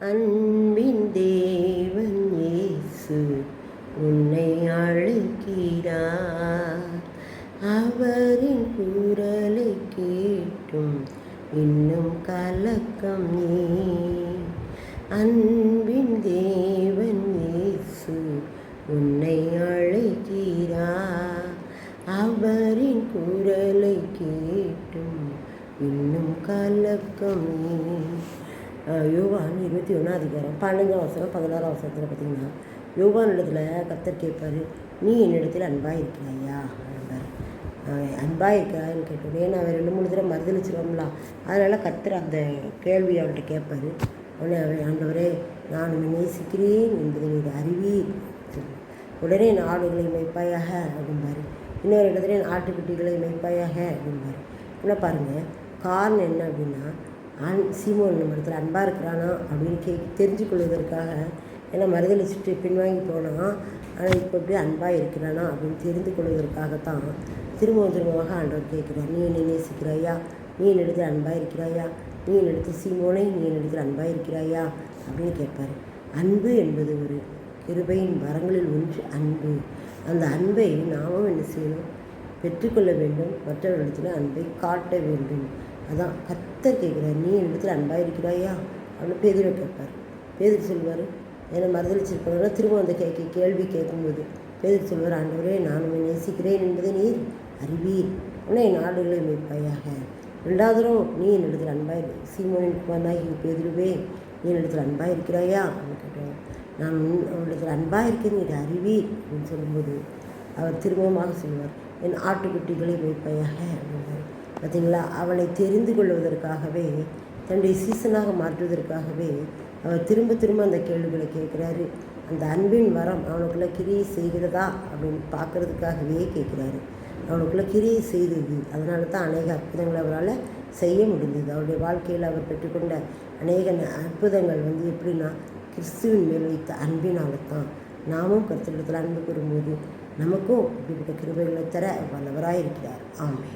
அன்பின் தேவன் இயேசு உன்னை அழைக்கிறார். அவரின் குரலை கேட்டும் இன்னும் கலக்கம் ஏன் அன்பின் தேவன் இயேசு உன்னை அழைக்கிறார். அவரின் குரலை கேட்டும் இன்னும் கலக்கம் ஏன் யோவான் இருபத்தி ஒன்றாம் அதிகாரம் பன்னெண்டாம் வசனம் பதினாறாம் வசனத்தில் பார்த்தீங்கன்னா யோகான் இடத்துல கத்தர் கேட்பாரு நீ என்னிடத்தில் அன்பாக இருக்கிறாயா? அப்படின்பாரு அன்பாக இருக்கிறான்னு கேட்டோம் ஏன்னா அவன் ரெண்டு மூணு தடவை மறுதளிச்சிருவோம்லாம் அதனால் கத்தர் அந்த கேள்வி அவர்கிட்ட கேட்பார். உடனே அவன் ஆண்டவரே நான் உன்னை நேசிக்கிறேன் என்பதை நீர் அறிவீர். உடனே நாடுகளை ஆடுகளை மேய்ப்பாயாக அப்படிம்பாரு. இன்னொரு இடத்துல நாட்டுக்குட்டிகளை மெய்ப்பாயாக மேய்ப்பாயாக அப்படிம்பாரு. என்ன பாருங்கள் காரணம் என்ன அப்படின்னா ஆண் சீமோன் நம்ம இடத்துல அன்பாக இருக்கிறானா அப்படின்னு கே தெரிஞ்சு கொள்வதற்காக ஏன்னா மறுதளிச்சுட்டு பின்வாங்கி போனான் ஆனால் இப்போ எப்படி அன்பாக இருக்கிறானா அப்படின்னு தெரிந்து கொள்வதற்காகத்தான் திரும்பவும் திரும்பமாக ஆண்டவர் கேட்குறார் நீ என்னை நேசிக்கிறாயா? நீ என்னிடத்தில் அன்பாக இருக்கிறாயா? நீ என்னிடத்தில் சீமோனை? நீ என்னிடத்தில் அன்பாக இருக்கிறாயா? அப்படின்னு கேட்பார். அன்பு என்பது ஒரு கிருபையின் வரங்களில் ஒன்று அன்பு. அந்த அன்பை நாமும் என்ன செய்யணும்? பெற்றுக்கொள்ள வேண்டும். மற்றவர்களிடத்தில் அன்பை காட்ட வேண்டும். அதான் கத்தர் கேட்குறாரு நீ இடத்துல அன்பாக இருக்கிறாயா? அப்படின்னு பேதிரை கேட்பார். பேதர் சொல்வார் என்னை மறுதளிச்சிருக்கிறவங்க திரும்ப அந்த கே கே- கேள்வி கேட்கும்போது பேதில் சொல்வார் ஆண்டவரே நான் நேசிக்கிறேன் என்பதை நீர் அறிவீர். உன்னை என் ஆடுகளை மேய்ப்பாயாக. ரெண்டாவதும் நீ என்னிடத்தில் அன்பாய் சீமோனின் குமாரனாகி பேதிருவே நீ என்னிடத்தில் அன்பாக இருக்கிறாயா? அப்படின்னு கேட்டோம் நான் உன் அவனிடத்தில் அன்பாக இருக்கேன் நீ அறிவீர் அப்படின்னு சொல்லும்போது அவர் திரும்பமாக சொல்வார் என் ஆட்டுக்குட்டிகளை மேய்ப்பாயாக அப்படின்னார் பார்த்தீங்களா? அவனை தெரிந்து கொள்வதற்காகவே தன்னுடைய சீசனாக மாற்றுவதற்காகவே அவர் திரும்ப திரும்ப அந்த கேள்விகளை கேட்குறாரு. அந்த அன்பின் வரம் அவனுக்குள்ள கிரியை செய்கிறதா? அப்படின்னு பார்க்கறதுக்காகவே கேட்குறாரு. அவனுக்குள்ள கிரியை செய்தது அதனால தான் அநேக அற்புதங்களை அவரால் செய்ய முடிந்தது. அவருடைய வாழ்க்கையில் அவர் பெற்றுக்கொண்ட அநேக அற்புதங்கள் வந்து எப்படின்னா கிறிஸ்துவின் மேல் வைத்த அன்பினால தான் நாமும் கருத்திடத்தில் அன்பு கூறும்போது நமக்கும் இப்படிப்பட்ட கிருபைகளை தர வல்லவராக இருக்கிறார் ஆமே